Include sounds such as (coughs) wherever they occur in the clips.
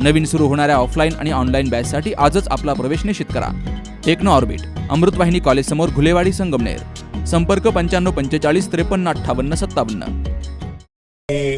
नवीन सुरू होणाऱ्या ऑफलाईन आणि ऑनलाईन बॅचसाठी आजच आपला प्रवेश निश्चित करा. टेक्नो ऑर्बिट अमृतवाहिनी कॉलेजसमोर घुलेवाडी संगमनेर. संपर्क पंच्याण्णव पंचेचाळीस त्रेपन्न अठ्ठावन्न सत्तावन्न. मी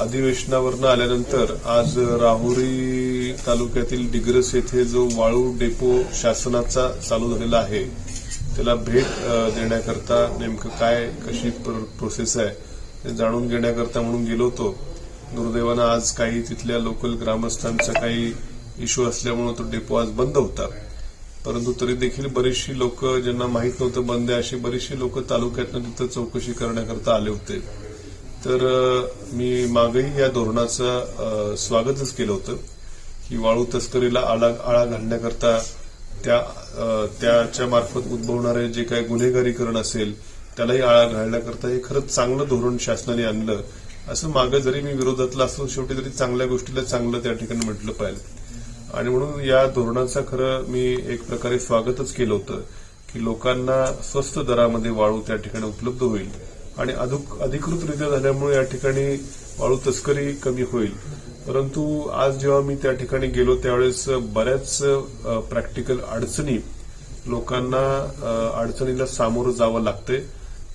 अधिवेशनावरनं आल्यानंतर आज राहुरी तालुक्यातील डिग्रस येथे जो वाळू डेपो शासनाचा चालू झालेला आहे त्याला भेट देण्याकरता नेमकं काय कशी प्रोसेस आहे ते जाणून घेण्याकरता म्हणून गेलो होतो. दुर्दैवानं आज काही तिथल्या लोकल ग्रामस्थांचा काही इश्यू असल्यामुळे तो डेपो आज बंद होता. परंतु तरी देखील बरीचशी लोक ज्यांना माहीत नव्हतं बंद आहे अशी बरीचशी लोक तालुक्यातनं तिथं चौकशी करण्याकरता आले होते. तर मी मागही या धोरणाचं स्वागतच केलं होतं की वाळू तस्करीला आळा आळा घालण्याकरता त्या त्याच्या मार्फत उद्भवणारे जे काही गुन्हेगारीकरण असेल त्यालाही आळा घालण्याकरता हे खरंच चांगलं धोरण शासनाने आणलं. असं मागं जरी मी विरोधातला असलो शेवटी तरी चांगल्या गोष्टीला चांगलं त्या ठिकाणी म्हटलं पाहिजे आणि म्हणून या धोरणाचं खरं मी एक प्रकारे स्वागतच केलं होतं की लोकांना स्वस्त दरामध्ये वाळू त्या ठिकाणी उपलब्ध होईल आणि अधिकृतरित्या झाल्यामुळे या ठिकाणी वाळू तस्करी कमी होईल. परंतु आज जेव्हा मी त्या ठिकाणी गेलो त्यावेळेस बऱ्याच प्रॅक्टिकल अडचणी लोकांना अडचणीला सामोरं जावं लागतंय.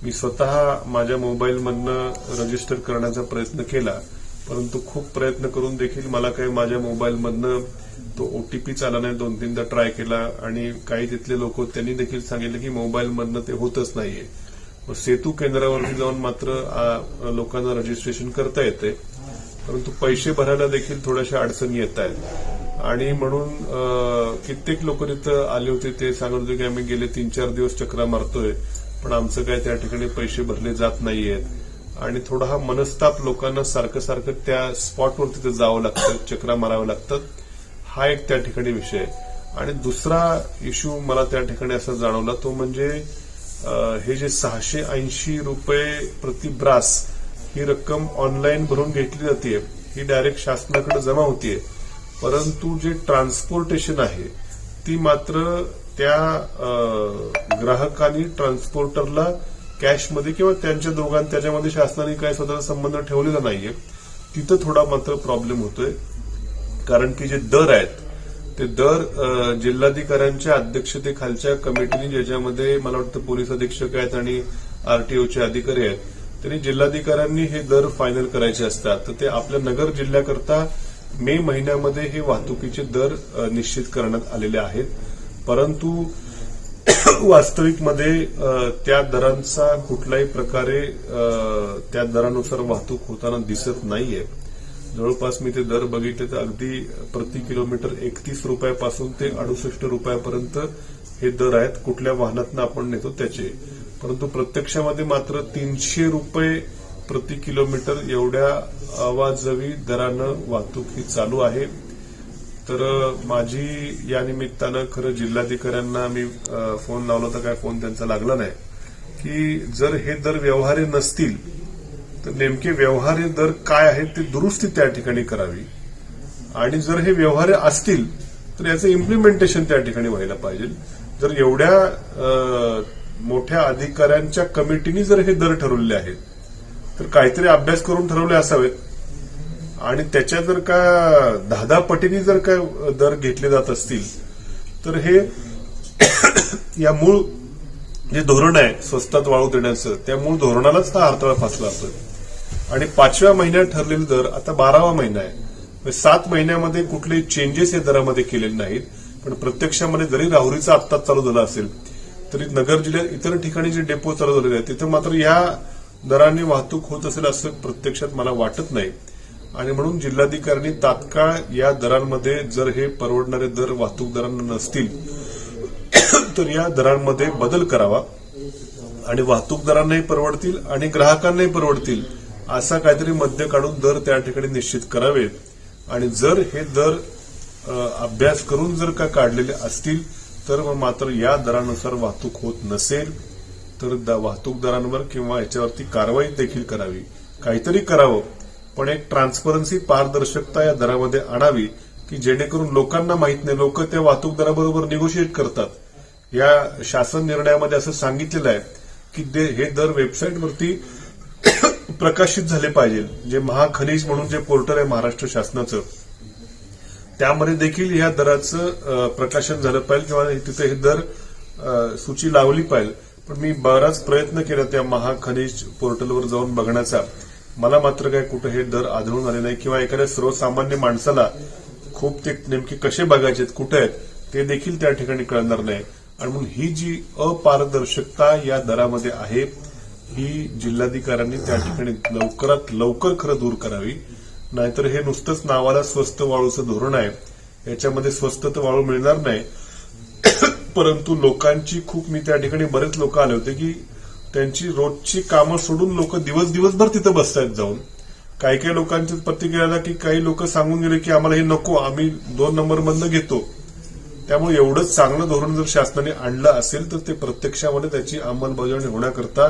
मी स्वतः माझ्या मोबाईलमधनं रजिस्टर करण्याचा प्रयत्न केला परंतु खूप प्रयत्न करून देखील मला काही माझ्या मोबाईलमधनं तो ओटीपी आला नाही. दोन तीनदा ट्राय केला आणि काही तिथले लोक त्यांनी देखील सांगितलं की मोबाईलमधनं ते होतच नाहीये. सेतू केंद्रावरती जाऊन मात्र लोकांना रजिस्ट्रेशन करता येते. परंतु पैसे भरायला देखील थोड्याशा अडचणी येत आहेत. आणि म्हणून कित्येक लोक तिथं आले होते ते सांगत होते की आम्ही गेले तीन चार दिवस चक्रा मारतोय. पण आमचं काय त्या ठिकाणी पैसे भरले जात नाहीयेत. आणि थोडा हा मनस्ताप लोकांना सारखं सारखं त्या स्पॉटवर तिथं जावं लागतं चक्रा मारावं लागतं. हा एक त्या ठिकाणी विषय आहे. आणि दुसरा इश्यू मला त्या ठिकाणी असा जाणवला तो म्हणजे हे जे सहाशे ऐंशी रुपये प्रति ब्रास ही रक्कम ऑनलाईन भरून घेतली जाते ही डायरेक्ट शासनाकडे जमा होतीये. परंतु जे ट्रान्सपोर्टेशन आहे ती मात्र त्या ग्राहकांनी ट्रान्सपोर्टरला कॅशमध्ये किंवा त्यांच्या दोघांनी त्याच्यामध्ये शासनाने काही स्वतःचा संबंध ठेवलेला नाहीये. तिथं थोडा मात्र प्रॉब्लेम होतोय. कारण की जे दर आहेत ते दर जिल्हाधिकाऱ्यांच्या अध्यक्षतेखालच्या कमिटीने ज्याच्यामध्ये मला वाटतं पोलीस अधीक्षक आहेत आणि आरटीओचे अधिकारी आहेत त्यांनी जिल्हाधिकाऱ्यांनी हे दर फायनल करायचे असतात. तर ते आपल्या नगर जिल्ह्याकरता मे महिन्यामध्ये हे वाहतुकीचे दर निश्चित करण्यात आलेले आहेत. परंतु (coughs) वास्तविकमध्ये त्या दरांचा कुठल्याही प्रकारे त्या दरानुसार वाहतूक होताना दिसत नाहीये. जवळपास मी ते दर बघितले तर अगदी प्रति किलोमीटर एकतीस रुपयापासून ते अडुसष्ट रुपयापर्यंत हे दर आहेत. कुठल्या वाहनातनं आपण नेतो त्याचे. परंतु प्रत्यक्षामध्ये मात्र तीनशे रुपये प्रति किलोमीटर एवढ्या आवाजवी दरानं वाहतूक ही चालू आहे. तर माझी या निमित्तानं खरं जिल्हाधिकाऱ्यांना मी फोन लावला तर काय फोन त्यांचा लागला नाही की जर हे दर व्यवहार्य नसतील तर नेमके व्यवहार्य दर काय आहेत ते दुरुस्ती त्या ठिकाणी करावी. आणि जर हे व्यवहार्य असतील तर याचं इम्प्लिमेंटेशन त्या ठिकाणी व्हायला पाहिजे. जर एवढ्या मोठ्या अधिकाऱ्यांच्या कमिटीने जर हे दर ठरवले आहेत तर काहीतरी अभ्यास करून ठरवले असावेत. आणि त्याच्या जर का दहा दहा पटीने जर काय दर घेतले जात असतील तर हे (coughs) या मूळ जे धोरण आहे स्वस्तात वाळू देण्याचं त्या मूळ धोरणालाच हा अडथळा फासला असतो आणि पाचव्या महिन्यात ठरलेले दर आता बारावा महिना आहे. म्हणजे सात महिन्यामध्ये कुठले चेंजेस या दरामध्ये केलेले नाहीत. पण प्रत्यक्षामध्ये जरी राहुरीचा आत्ताच चालू झाला असेल तरी नगर जिल्ह्यात इतर ठिकाणी जे डेपो चालू झालेले आहेत तिथं मात्र या दराने वाहतूक होत असेल असं प्रत्यक्षात मला वाटत नाही. आणि म्हणून जिल्हाधिकाऱ्यांनी तात्काळ या दरांमध्ये जर हे परवडणारे दर वाहतूक दरांना नसतील (coughs) तर या दरांमध्ये बदल करावा. आणि वाहतूकदारांनाही परवडतील आणि ग्राहकांनाही परवडतील असा काहीतरी मध्य काढून दर त्या ठिकाणी निश्चित करावेत आणि जर हे दर अभ्यास करून जर का काढलेले असतील तर मग मात्र या दरानुसार वाहतूक होत नसेल तर द- वाहतूक दरांवर किंवा याच्यावरती कारवाई देखील करावी. काहीतरी करावं. पण एक ट्रान्सपरन्सी पारदर्शकता या दरामध्ये आणावी की जेणेकरून लोकांना माहीत नाही. लोक त्या वाहतूक दराबरोबर निगोशिएट करतात. या शासन निर्णयामध्ये असं सांगितलेलं आहे की ते- हे दर वेबसाईटवरती (coughs) प्रकाशित झाले पाहिजे. जे महाखनिज म्हणून जे पोर्टल आहे महाराष्ट्र शासनाचं. त्यामध्ये देखील या दराचं प्रकाशन झालं पाहिजे किंवा तिथे हे दर सूची लावली पाहिजे. पण मी बराच प्रयत्न केला त्या महाखनिज पोर्टलवर जाऊन बघण्याचा. मला मात्र काय कुठं हे दर आढळून आले नाही किंवा एखाद्या सर्वसामान्य माणसाला खूप ते नेमके कसे बघायचे कुठे आहेत ते देखील त्या ठिकाणी कळणार नाही. आणि म्हणून ही जी अपारदर्शकता या दरामध्ये आहे ही जिल्हाधिकाऱ्यांनी त्या ठिकाणी लवकरात लवकर खरं दूर करावी. नाहीतर हे नुसतंच नावाला स्वस्त वाळूचं धोरण आहे. याच्यामध्ये स्वस्त तर वाळू मिळणार नाही. परंतु लोकांची खूप मी त्या ठिकाणी बरेच लोक आले होते की त्यांची रोजची कामं सोडून लोक दिवस दिवसभर तिथं बसतायत जाऊन. काही काही लोकांची प्रतिक्रिया आला की काही लोक सांगून गेले की आम्हाला हे नको आम्ही दोन नंबर मधनं घेतो. त्यामुळे एवढं चांगलं धोरण जर शासनाने आणलं असेल तर ते प्रत्यक्षामध्ये त्याची अंमलबजावणी होण्याकरता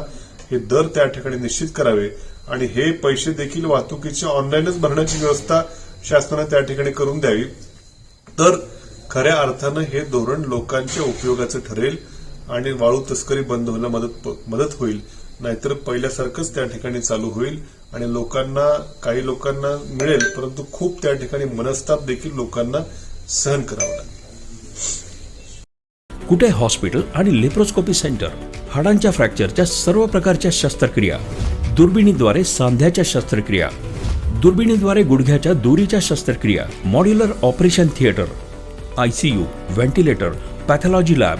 हे दर त्या ठिकाणी निश्चित करावे. आणि हे पैसे देखील वाहतुकीचे ऑनलाईनच भरण्याची व्यवस्था शासनाने त्या ठिकाणी करून द्यावी. तर खऱ्या अर्थानं हे धोरण लोकांच्या उपयोगाचं ठरेल. आणि वाळू तस्करी बंद व्हायला मदत मदत होईल. नाहीतर पहिल्यासारखंच त्या ठिकाणी चालू होईल आणि लोकांना काही लोकांना मिळेल परंतु खूप त्या ठिकाणी मनस्ताप देखील लोकांना सहन करावा लागेल. कुठे हॉस्पिटल आणि लेप्रोस्कोपी सेंटर? हाडांच्या फ्रॅक्चरच्या सर्व प्रकारच्या शस्त्रक्रिया. दुर्बिणीद्वारे सांध्याच्या शस्त्रक्रिया. दुर्बिणीद्वारे गुडघ्याच्या दोरीच्या शस्त्रक्रिया. Modular operation theatre. ICU ventilator pathology lab